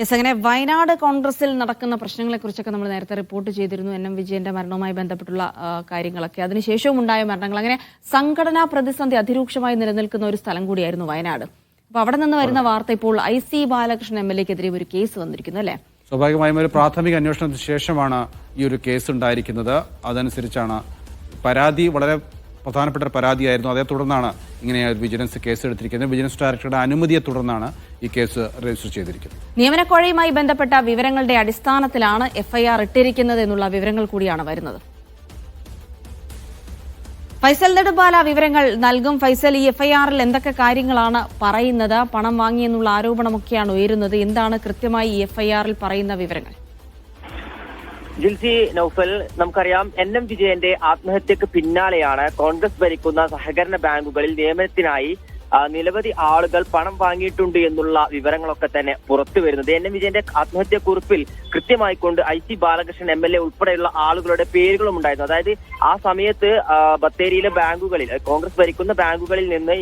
Yes അങ്ങനെ വയനാട് കോൺഗ്രസിൽ നടക്കുന്ന പ്രശ്നങ്ങളെ കുറിച്ചൊക്കെ നമ്മൾ നേരത്തെ റിപ്പോർട്ട് ചെയ്തിരുന്നു. എൻ എം വിജയന്റെ മരണവുമായി ബന്ധപ്പെട്ടുള്ള കാര്യങ്ങളൊക്കെ. അതിനുശേഷവും ഉണ്ടായ മരണങ്ങൾ. അങ്ങനെ സംഘടനാ പ്രതിസന്ധി അതിരൂക്ഷമായി നിലനിൽക്കുന്ന ഒരു സ്ഥലം കൂടിയായിരുന്നു വയനാട്. അപ്പൊ അവിടെ നിന്ന് വരുന്ന വാർത്ത ഇപ്പോൾ I C Balakrishnan M L എക്കെതിരെ ഒരു കേസ് വന്നിരിക്കുന്നു അല്ലേ? സ്വാഭാവികമായും ഒരു പ്രാഥമിക അന്വേഷണത്തിന് ശേഷമാണ് ഈ ഒരു കേസ് ഉണ്ടായിരിക്കുന്നത്. അതനുസരിച്ചാണ് പരാതി വളരെ പ്രധാനപ്പെട്ട പരാതിയായിരുന്നു. അതേ തുടർന്നാണ് ഇങ്ങനെ വിജിലൻസ് കേസ് എടുത്തിരിക്കുന്നത്. വിജിലൻസ് ഡയറക്ടറുടെ അനുമതിയെ തുടർന്നാണ് ഈ കേസ് രജിസ്റ്റർ ചെയ്തിരിക്കുന്നത്. നിയമനക്കോഴയുമായി ബന്ധപ്പെട്ട വിവരങ്ങളുടെ അടിസ്ഥാനത്തിലാണ് എഫ്ഐആർ ഇട്ടിരിക്കുന്നത് എന്നുള്ള വിവരങ്ങൾ കൂടിയാണ് വരുന്നത്. ഫൈസൽ നെടുമ്പാല വിവരങ്ങൾ നൽകും. ഫൈസൽ ഈ എഫ്ഐആറിൽ എന്തൊക്കെ കാര്യങ്ങളാണ് പറയുന്നത്? പണം വാങ്ങിയെന്നുള്ള ആരോപണമൊക്കെയാണ് ഉയരുന്നത്. എന്താണ് കൃത്യമായി ഈ എഫ്ഐആറിൽ പറയുന്ന വിവരങ്ങൾ? ജിൽസി നൌഫൽ നമുക്കറിയാം എൻ എം വിജയന്റെ ആത്മഹത്യക്ക് പിന്നാലെയാണ് കോൺഗ്രസ് ഭരിക്കുന്ന സഹകരണ ബാങ്കുകളിൽ നിയമനത്തിനായി നിരവധി ആളുകൾ പണം വാങ്ങിയിട്ടുണ്ട് എന്നുള്ള വിവരങ്ങളൊക്കെ തന്നെ പുറത്തു വരുന്നത് എൻ. എം. വിജയന്റെ ആത്മഹത്യ കുറിപ്പിൽ കൃത്യമായിക്കൊണ്ട് I C Balakrishnan M. L. A ഉൾപ്പെടെയുള്ള ആളുകളുടെ പേരുകളും ഉണ്ടായിരുന്നു. അതായത് ആ സമയത്ത് ബത്തേരിയിലെ ബാങ്കുകളിൽ കോൺഗ്രസ് ഭരിക്കുന്ന ബാങ്കുകളിൽ നിന്ന്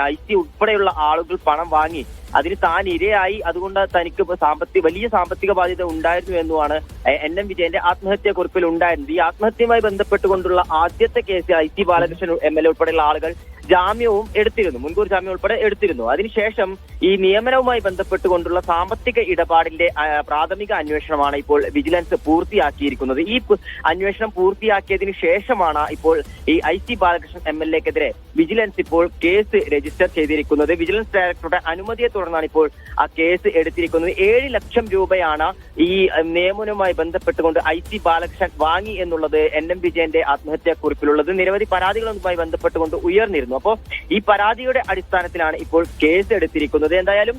ഐ സി ഉൾപ്പെടെയുള്ള ആളുകൾ പണം വാങ്ങി അതിന് താൻ ഇരയായി. അതുകൊണ്ട് തനിക്ക് സാമ്പത്തിക വലിയ സാമ്പത്തിക ബാധ്യത ഉണ്ടായിരുന്നു എന്നുമാണ് എൻ. എം. വിജയന്റെ ആത്മഹത്യാ കുറിപ്പിൽ ഉണ്ടായിരുന്നത്. ഈ ആത്മഹത്യയുമായി ബന്ധപ്പെട്ടുകൊണ്ടുള്ള ആദ്യത്തെ case I T Balakrishnan M. L. A ഉൾപ്പെടെയുള്ള ആളുകൾ ജാമ്യവും എടുത്തിരുന്നു. മുൻകൂർ ജാമ്യം ഉൾപ്പെടെ എടുത്തിരുന്നു. അതിനുശേഷം ഈ നിയമനവുമായി ബന്ധപ്പെട്ടുകൊണ്ടുള്ള സാമ്പത്തിക ഇടപാടിന്റെ പ്രാഥമിക അന്വേഷണമാണ് ഇപ്പോൾ വിജിലൻസ് പൂർത്തിയാക്കിയിരിക്കുന്നത്. ഈ അന്വേഷണം പൂർത്തിയാക്കിയതിനു ശേഷമാണ് ഇപ്പോൾ ഈ I C Balakrishnan M L എക്കെതിരെ vigilance ഇപ്പോൾ കേസ് രജിസ്റ്റർ ചെയ്തിരിക്കുന്നത്. വിജിലൻസ് ഡയറക്ടറുടെ അനുമതിയെ തുടർന്നാണ് ഇപ്പോൾ ആ കേസ് എടുത്തിരിക്കുന്നത്. ഏഴ് ലക്ഷം രൂപയാണ് ഈ നിയമനവുമായി ബന്ധപ്പെട്ടുകൊണ്ട് ഐ സി ബാലകൃഷ്ണൻ വാങ്ങി എന്നുള്ളത് എൻ എം വിജയന്റെ ആത്മഹത്യാ കുറിപ്പിലുള്ളത് നിരവധി പരാതികളുമായി ബന്ധപ്പെട്ടുകൊണ്ട് ഉയർന്നിരുന്നു. അപ്പോൾ ഈ പരാതിയുടെ അടിസ്ഥാനത്തിലാണ് ഇപ്പോൾ കേസ് എടുത്തിരിക്കുന്നത്. എന്തായാലും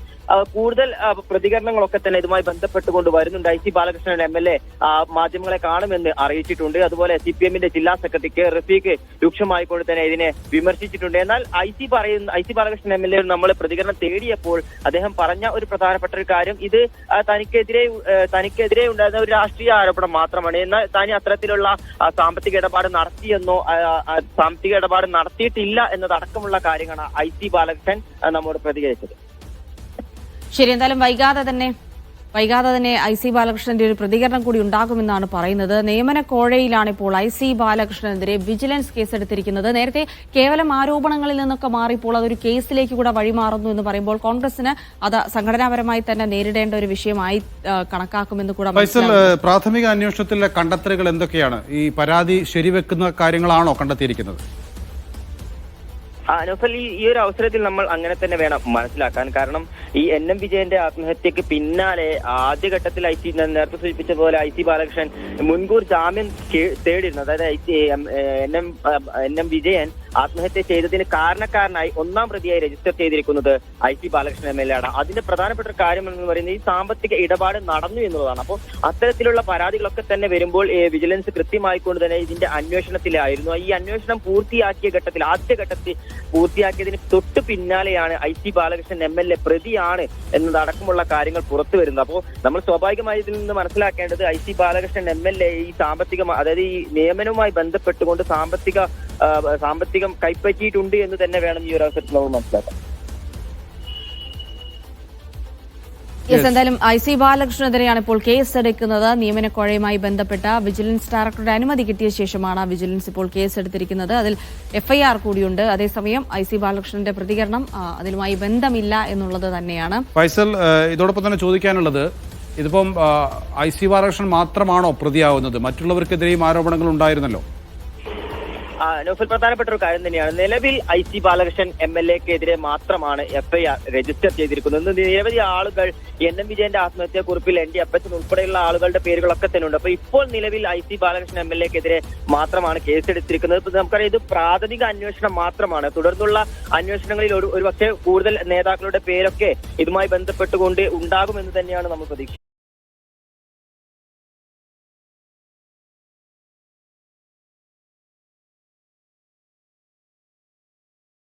കൂടുതൽ പ്രതികരണങ്ങളൊക്കെ തന്നെ ഇതുമായി ബന്ധപ്പെട്ടുകൊണ്ട് വരുന്നുണ്ട്. I C Balakrishnan M L A മാധ്യമങ്ങളെ കാണുമെന്ന് അറിയിച്ചിട്ടുണ്ട്. അതുപോലെ സി പി എമ്മിന്റെ ജില്ലാ സെക്രട്ടറി കെ റഫീഖ് രൂക്ഷമായിക്കൊണ്ട് തന്നെ ഇതിനെ വിമർശിച്ചിട്ടുണ്ട്. എന്നാൽ ഐ സി പറയുന്ന I C Balakrishnan M L A നമ്മൾ പ്രതികരണം തേടിയപ്പോൾ അദ്ദേഹം പറഞ്ഞ ഒരു പ്രധാനപ്പെട്ട ഒരു കാര്യം. ഇത് തനിക്കെതിരെ തനിക്കെതിരെ ഉണ്ടായിരുന്ന ഒരു രാഷ്ട്രീയ ആരോപണം മാത്രമാണ്. എന്നാൽ താൻ അത്തരത്തിലുള്ള സാമ്പത്തിക ഇടപാട് നടത്തിയെന്നോ സാമ്പത്തിക ഇടപാട് നടത്തിയിട്ടില്ല എന്നതടക്കമുള്ള കാര്യങ്ങളാണ് ഐ സി ബാലകൃഷ്ണൻ നമ്മോട് പ്രതികരിച്ചത്. ശരി എന്തായാലും വൈകാതെ തന്നെ വൈകാതെ തന്നെ ഐ സി ബാലകൃഷ്ണന്റെ ഒരു പ്രതികരണം കൂടി ഉണ്ടാകുമെന്നാണ് പറയുന്നത്. നിയമന കോഴയിലാണ് ഇപ്പോൾ ഐ സി ബാലകൃഷ്ണനെതിരെ വിജിലൻസ് കേസെടുത്തിരിക്കുന്നത്. നേരത്തെ കേവലം ആരോപണങ്ങളിൽ നിന്നൊക്കെ മാറിപ്പോൾ അതൊരു കേസിലേക്ക് കൂടെ വഴിമാറുന്നു എന്ന് പറയുമ്പോൾ കോൺഗ്രസിന് അത് സംഘടനാപരമായി തന്നെ നേരിടേണ്ട ഒരു വിഷയമായി കണക്കാക്കുമെന്ന് കൂടെ പ്രാഥമിക അന്വേഷണത്തിലെ കണ്ടെത്തലുകൾ എന്തൊക്കെയാണ്? ഈ പരാതി ശരിവെക്കുന്ന കാര്യങ്ങളാണോ കണ്ടെത്തിയിരിക്കുന്നത്? നൗഫൽ ഈ ഒരു അവസരത്തിൽ നമ്മൾ അങ്ങനെ തന്നെ വേണം മനസ്സിലാക്കാൻ. കാരണം ഈ എൻ എം വിജയന്റെ ആത്മഹത്യക്ക് പിന്നാലെ ആദ്യഘട്ടത്തിൽ ഐ സി നേരത്തെ സൂചിപ്പിച്ച പോലെ ഐ സി ബാലകൃഷ്ണൻ മുൻകൂർ ജാമ്യം തേടിയിരുന്നു. അതായത് I C N M N M Vijayan ആത്മഹത്യ ചെയ്തതിന് കാരണക്കാരനായി ഒന്നാം പ്രതിയായി രജിസ്റ്റർ ചെയ്തിരിക്കുന്നത് I C Balakrishnan M L A ആണ് അതിന്റെ പ്രധാനപ്പെട്ട ഒരു കാര്യം എന്ന് പറയുന്നത് ഈ സാമ്പത്തിക ഇടപാട് നടന്നു എന്നുള്ളതാണ്. അപ്പോൾ അത്തരത്തിലുള്ള പരാതികളൊക്കെ തന്നെ വരുമ്പോൾ വിജിലൻസ് കൃത്യമായിക്കൊണ്ട് തന്നെ ഇതിന്റെ അന്വേഷണത്തിലായിരുന്നു. ഈ അന്വേഷണം പൂർത്തിയാക്കിയ ഘട്ടത്തിൽ ആദ്യ ഘട്ടത്തിൽ പൂർത്തിയാക്കിയതിന് തൊട്ട് പിന്നാലെയാണ് I C Balakrishnan M L A പ്രതിയാണ് എന്നതടക്കമുള്ള കാര്യങ്ങൾ പുറത്തു വരുന്നത്. അപ്പോൾ നമ്മൾ സ്വാഭാവികമായി ഇതിൽ നിന്ന് മനസ്സിലാക്കേണ്ടത് I C Balakrishnan M L A ഈ സാമ്പത്തിക അതായത് ഈ നിയമനവുമായി ബന്ധപ്പെട്ടുകൊണ്ട് സാമ്പത്തിക സാമ്പത്തികം കൈപ്പറ്റിയിട്ടുണ്ട് എന്ന് തന്നെ വേണം ഈ ഒരു അവസരത്തിൽ നമ്മൾ മനസ്സിലാക്കാം യെസ് എന്തായാലും ഐ സി ബാലകൃഷ്ണനെതിരെയാണ് ഇപ്പോൾ കേസ് എടുക്കുന്നത് നിയമനക്കോഴയുമായി ബന്ധപ്പെട്ട വിജിലൻസ് ഡയറക്ടറുടെ അനുമതി കിട്ടിയ ശേഷമാണ് വിജിലൻസ് ഇപ്പോൾ കേസ് എടുത്തിരിക്കുന്നത് അതിൽ എഫ്ഐആർ കൂടിയുണ്ട്. അതേസമയം ഐ സി ബാലകൃഷ്ണന്റെ പ്രതികരണം അതിലുമായി ബന്ധമില്ല എന്നുള്ളത് തന്നെയാണ്. ഫൈസൽ ഇതോടൊപ്പം തന്നെ ചോദിക്കാനുള്ളത് ഇതിപ്പം ഐ സി ബാലകൃഷ്ണൻ മാത്രമാണോ പ്രതിയാവുന്നത്? മറ്റുള്ളവർക്കെതിരെയും ആരോപണങ്ങൾ ഉണ്ടായിരുന്നല്ലോ. നൗഫൽ പ്രധാനപ്പെട്ട ഒരു കാര്യം തന്നെയാണ്. നിലവിൽ I C Balakrishnan M L എക്കെതിരെ മാത്രമാണ് എഫ്ഐആർ രജിസ്റ്റർ ചെയ്തിരിക്കുന്നത്. നിരവധി ആളുകൾ എൻ എം വിജയന്റെ ആത്മഹത്യാ കുറിപ്പിൽ എൻ ഡി അപ്പച്ചൻ ഉൾപ്പെടെയുള്ള ആളുകളുടെ പേരുകളൊക്കെ തന്നെ ഉണ്ട് അപ്പൊ ഇപ്പോൾ നിലവിൽ I C Balakrishnan M L എക്കെതിരെ മാത്രമാണ് കേസെടുത്തിരിക്കുന്നത്. ഇപ്പൊ നമുക്കറിയാം ഇത് പ്രാഥമിക അന്വേഷണം മാത്രമാണ്. തുടർന്നുള്ള അന്വേഷണങ്ങളിൽ ഒരു ഒരുപക്ഷെ കൂടുതൽ നേതാക്കളുടെ പേരൊക്കെ ഇതുമായി ബന്ധപ്പെട്ടുകൊണ്ട് ഉണ്ടാകുമെന്ന് തന്നെയാണ് നമ്മൾ പ്രതീക്ഷിക്കുന്നത്.